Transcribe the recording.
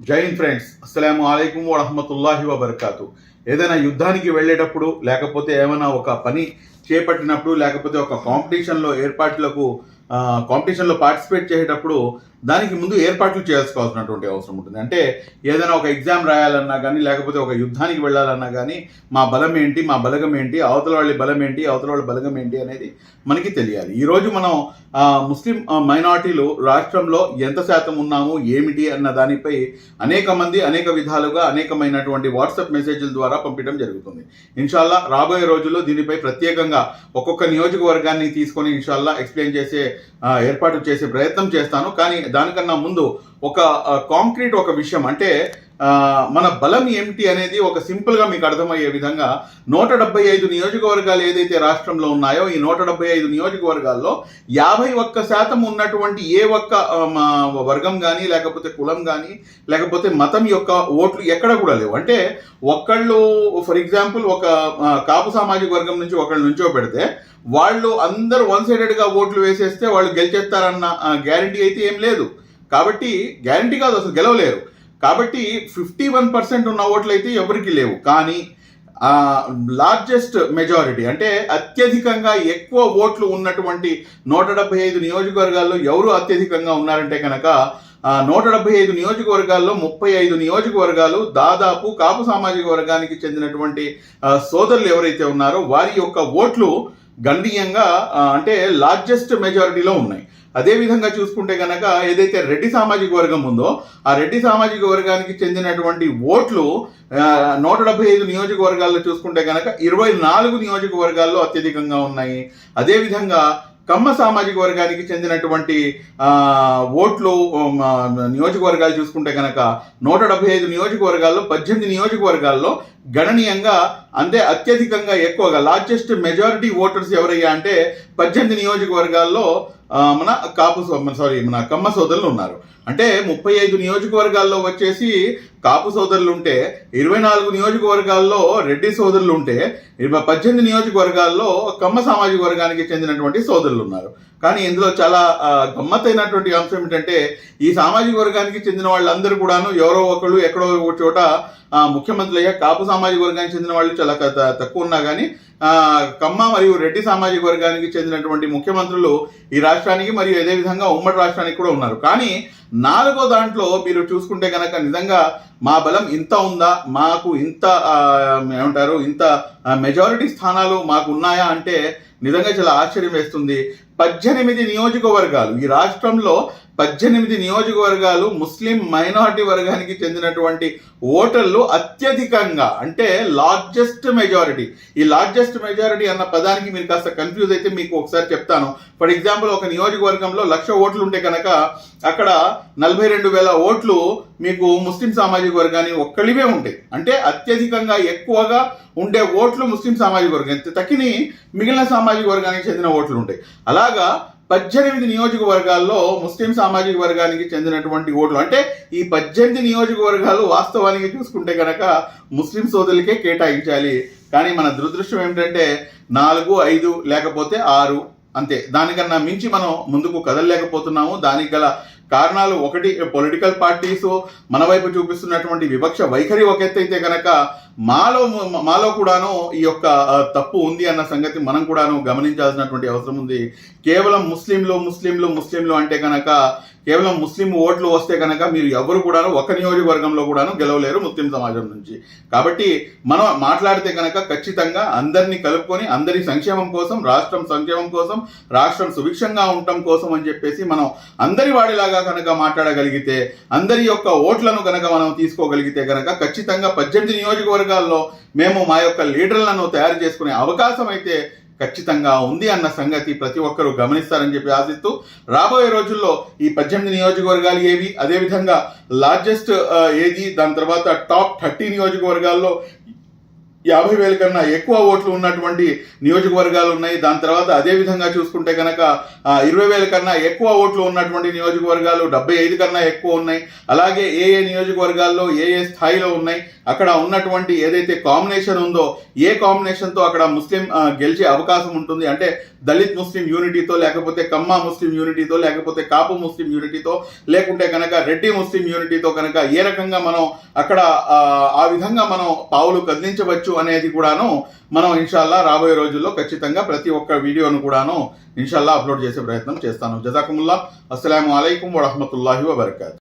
Jain friends అస్సలం అయికం వరహమతుల్లాహి వబర్కాతు. ఏదైనా యుద్ధానికి వెళ్ళేటప్పుడు లేకపోతే ఏమైనా ఒక పని చేపట్టినప్పుడు లేకపోతే ఒక కాంపిటీషన్లో ఏర్పాట్లకు కాంపిటీషన్లో పార్టిసిపేట్ చేసేటప్పుడు దానికి ముందు ఏర్పాట్లు చేసుకోవాల్సినటువంటి అవసరం ఉంటుంది. అంటే ఏదైనా ఒక ఎగ్జామ్ రాయాలన్నా కానీ లేకపోతే ఒక యుద్ధానికి వెళ్ళాలన్నా కానీ మా బలం ఏంటి మా బలగం ఏంటి అవతల వాళ్ళ బలం ఏంటి అవతల వాళ్ళ బలగం ఏంటి అనేది మనకి తెలియాలి. ఈరోజు మనం ముస్లిం మైనార్టీలు మైనారిటీలు రాష్ట్రంలో ఎంత శాతం ఉన్నాము ఏమిటి అన్న దానిపై అనేక మంది అనేక విధాలుగా అనేకమైనటువంటి వాట్సాప్ మెసేజ్ల ద్వారా పంపించడం జరుగుతుంది. ఇన్షాల్లా రాబోయే రోజుల్లో దీనిపై ప్రత్యేకంగా ఒక్కొక్క నియోజకవర్గాన్ని తీసుకొని ఇన్షాల్లా ఎక్స్ప్లెయిన్ చేసే ఏర్పాటు చేసే ప్రయత్నం చేస్తాను. కానీ దానికన్నా ముందు ఒక కాంక్రీట్ ఒక విషయం. అంటే మన బలం ఏమిటి అనేది ఒక సింపుల్గా మీకు అర్థమయ్యే విధంగా నూట డెబ్బై ఐదు నియోజకవర్గాలు ఏదైతే రాష్ట్రంలో ఉన్నాయో ఈ నూట డెబ్బై ఐదు నియోజకవర్గాల్లో యాభై ఒక్క శాతం ఉన్నటువంటి ఏ ఒక్క మా వర్గం కానీ లేకపోతే కులం కానీ లేకపోతే మతం యొక్క ఓట్లు ఎక్కడ కూడా లేవు. అంటే ఒక్కళ్ళు ఫర్ ఎగ్జాంపుల్ ఒక కాపు సామాజిక వర్గం నుంచి ఒకళ్ళు నుంచో పెడితే వాళ్ళు అందరూ వన్ సైడెడ్గా ఓట్లు వేసేస్తే వాళ్ళు గెలిచేస్తారన్న గ్యారంటీ అయితే ఏం లేదు. కాబట్టి గ్యారంటీ కాదు అసలు గెలవలేరు. కాబట్టి ఫిఫ్టీ వన్ పర్సెంట్ ఉన్న ఓట్లు అయితే ఎవరికి లేవు. కానీ లార్జెస్ట్ మెజారిటీ అంటే అత్యధికంగా ఎక్కువ ఓట్లు ఉన్నటువంటి నూట డెబ్బై ఐదు నియోజకవర్గాల్లో ఎవరు అత్యధికంగా ఉన్నారంటే కనుక నూట డెబ్బై ఐదు నియోజకవర్గాల్లో ముప్పై ఐదు నియోజకవర్గాలు దాదాపు కాపు సామాజిక వర్గానికి చెందినటువంటి సోదరులు ఎవరైతే ఉన్నారో వారి యొక్క ఓట్లు గణనీయంగా అంటే లార్జెస్ట్ మెజారిటీలో ఉన్నాయి. అదే విధంగా చూసుకుంటే గనక ఏదైతే రెడ్డి సామాజిక వర్గం ఉందో ఆ రెడ్డి సామాజిక వర్గానికి చెందినటువంటి ఓట్లు నూట డెబ్బై ఐదు నియోజకవర్గాల్లో చూసుకుంటే గనక ఇరవై నాలుగు నియోజకవర్గాల్లో అత్యధికంగా ఉన్నాయి. అదేవిధంగా కమ్మ సామాజిక వర్గానికి చెందినటువంటి ఓట్లు నియోజకవర్గాలు చూసుకుంటే కనుక నూట డెబ్బై ఐదు నియోజకవర్గాల్లో పద్దెనిమిది నియోజకవర్గాల్లో గణనీయంగా అంటే అత్యధికంగా ఎక్కువగా లార్జెస్ట్ మెజారిటీ ఓటర్స్ ఎవరయ్యా అంటే పద్దెనిమిది నియోజకవర్గాల్లో మన కాపు సారీ మన కమ్మ సోదరులు ఉన్నారు. అంటే ముప్పై ఐదు నియోజకవర్గాల్లో వచ్చేసి కాపు సోదరులు ఉంటే ఇరవై నాలుగు నియోజకవర్గాల్లో రెడ్డి సోదరులు ఉంటే ఇరవై పద్దెనిమిది నియోజకవర్గాల్లో కమ్మ సామాజిక వర్గానికి చెందినటువంటి సోదరులు ఉన్నారు. కానీ ఇందులో చాలా గమ్మత్తైనటువంటి అంశం ఏంటంటే ఈ సామాజిక వర్గానికి చెందిన వాళ్ళందరూ కూడాను ఎవరో ఒకళ్ళు ఎక్కడో ఒక చోట ముఖ్యమంత్రులు అయ్యా కాపు సామాజిక వర్గానికి చెందిన వాళ్ళు చాలా త- తక్కువ ఉన్నా కానీ కమ్మ మరియు రెడ్డి సామాజిక వర్గానికి చెందినటువంటి ముఖ్యమంత్రులు ఈ రాష్ట్రానికి మరియు అదే విధంగా ఉమ్మడి రాష్ట్రానికి కూడా ఉన్నారు. కానీ నాలుగో దాంట్లో మీరు చూసుకుంటే కనుక నిజంగా మా బలం ఇంత ఉందా? మాకు ఇంత ఏమంటారు ఇంత మెజారిటీ స్థానాలు మాకు ఉన్నాయా? అంటే నిజంగా చాలా ఆశ్చర్యం వేస్తుంది. పద్దెనిమిది నియోజకవర్గాలు. ఈ రాష్ట్రంలో పద్దెనిమిది నియోజకవర్గాలు ముస్లిం మైనారిటీ వర్గానికి చెందినటువంటి ఓటర్లు అత్యధికంగా అంటే లార్జెస్ట్ మెజారిటీ ఈ లార్జెస్ట్ మెజారిటీ అన్న పదానికి మీరు కాస్త కన్ఫ్యూజ్ అయితే మీకు ఒకసారి చెప్తాను. ఫర్ ఎగ్జాంపుల్ ఒక నియోజకవర్గంలో లక్ష ఓట్లు ఉంటే కనుక అక్కడ నలభై రెండు వేల ఓట్లు మీకు ముస్లిం సామాజిక వర్గానికి ఒక్కడివే ఉంటాయి. అంటే అత్యధికంగా ఎక్కువగా ఉండే ఓట్లు ముస్లిం సామాజిక వర్గం. తక్కిని మిగిలిన సామాజిక వర్గానికి చెందిన ఓట్లు ఉంటాయి. అలా అలాగా పద్దెనిమిది నియోజకవర్గాల్లో ముస్లిం సామాజిక వర్గానికి చెందినటువంటి ఓట్లు. అంటే ఈ పద్దెనిమిది నియోజకవర్గాలు వాస్తవానికి చూసుకుంటే కనుక ముస్లిం సోదరులకే కేటాయించాలి. కానీ మన దురదృష్టం ఏమిటంటే నాలుగు ఐదు లేకపోతే ఆరు అంతే. దానికన్నా మించి మనం ముందుకు కదలలేకపోతున్నాము. దానికి గల కారణాలు ఒకటి పొలిటికల్ పార్టీస్ మన వైపు చూపిస్తున్నటువంటి వివక్ష వైఖరి ఒక అయితే కనుక మాలో మాలో కూడాను ఈ యొక్క తప్పు ఉంది అన్న సంగతి మనం కూడాను గమనించాల్సినటువంటి అవసరం ఉంది. కేవలం ముస్లింలు ముస్లింలు ముస్లింలు అంటే కనుక కేవలం ముస్లిం ఓట్లు వస్తే కనుక మీరు ఎవరు కూడాను ఒక నియోజకవర్గంలో కూడాను గెలవలేరు ముస్లిం సమాజం నుంచి. కాబట్టి మనం మాట్లాడితే కనుక ఖచ్చితంగా అందరినీ కలుపుకొని అందరి సంక్షేమం కోసం రాష్ట్రం సంక్షేమం కోసం రాష్ట్రం సుభిక్షంగా ఉండటం కోసం అని చెప్పేసి మనం అందరి వాడిలాగా కనుక మాట్లాడగలిగితే అందరి యొక్క ఓట్లను కనుక మనం తీసుకోగలిగితే కనుక ఖచ్చితంగా పద్దెనిమిది నియోజకవర్గాల్లో మేము మా యొక్క లీడర్లను తయారు చేసుకునే అవకాశం అయితే ఖచ్చితంగా ఉంది అన్న సంగతి ప్రతి ఒక్కరూ గమనిస్తారని చెప్పి ఆశిస్తూ రాబోయే రోజుల్లో ఈ పద్దెనిమిది నియోజకవర్గాలు ఏవి? అదేవిధంగా లార్జెస్ట్ uh, ఏది? దాని తర్వాత టాప్ థర్టీ నియోజకవర్గాల్లో యాభై వేల కన్నా ఎక్కువ ఓట్లు ఉన్నటువంటి నియోజకవర్గాలు ఉన్నాయి. దాని తర్వాత అదే విధంగా చూసుకుంటే కనుక ఇరవై వేల కన్నా ఎక్కువ ఓట్లు ఉన్నటువంటి నియోజకవర్గాలు డెబ్బై ఐదు కన్నా ఎక్కువ ఉన్నాయి. అలాగే ఏ ఏ నియోజకవర్గాల్లో ఏ ఏ స్థాయిలో ఉన్నాయి. అక్కడ ఉన్నటువంటి ఏదైతే కాంబినేషన్ ఉందో ఏ కాంబినేషన్తో అక్కడ ముస్లిం గెలిచే అవకాశం ఉంటుంది. అంటే దళిత్ ముస్లిం యూనిటీతో లేకపోతే కమ్మ ముస్లిం యూనిటీతో లేకపోతే కాపు ముస్లిం యూనిటీతో లేకుంటే కనుక రెడ్డి ముస్లిం యూనిటీతో కనుక ఏ రకంగా మనం అక్కడ ఆ, ఆ విధంగా మనం పావులు కదిలించవచ్చు అనేది కూడాను మనం ఇన్షాల్లా రాబోయే రోజుల్లో ఖచ్చితంగా ప్రతి ఒక్క వీడియోను కూడాను ఇన్షాల్లా అప్లోడ్ చేసే ప్రయత్నం చేస్తాను. జజాకుముల్లా. అస్సలం అయికం వరహమతుల్లాహి వబర్కాత్.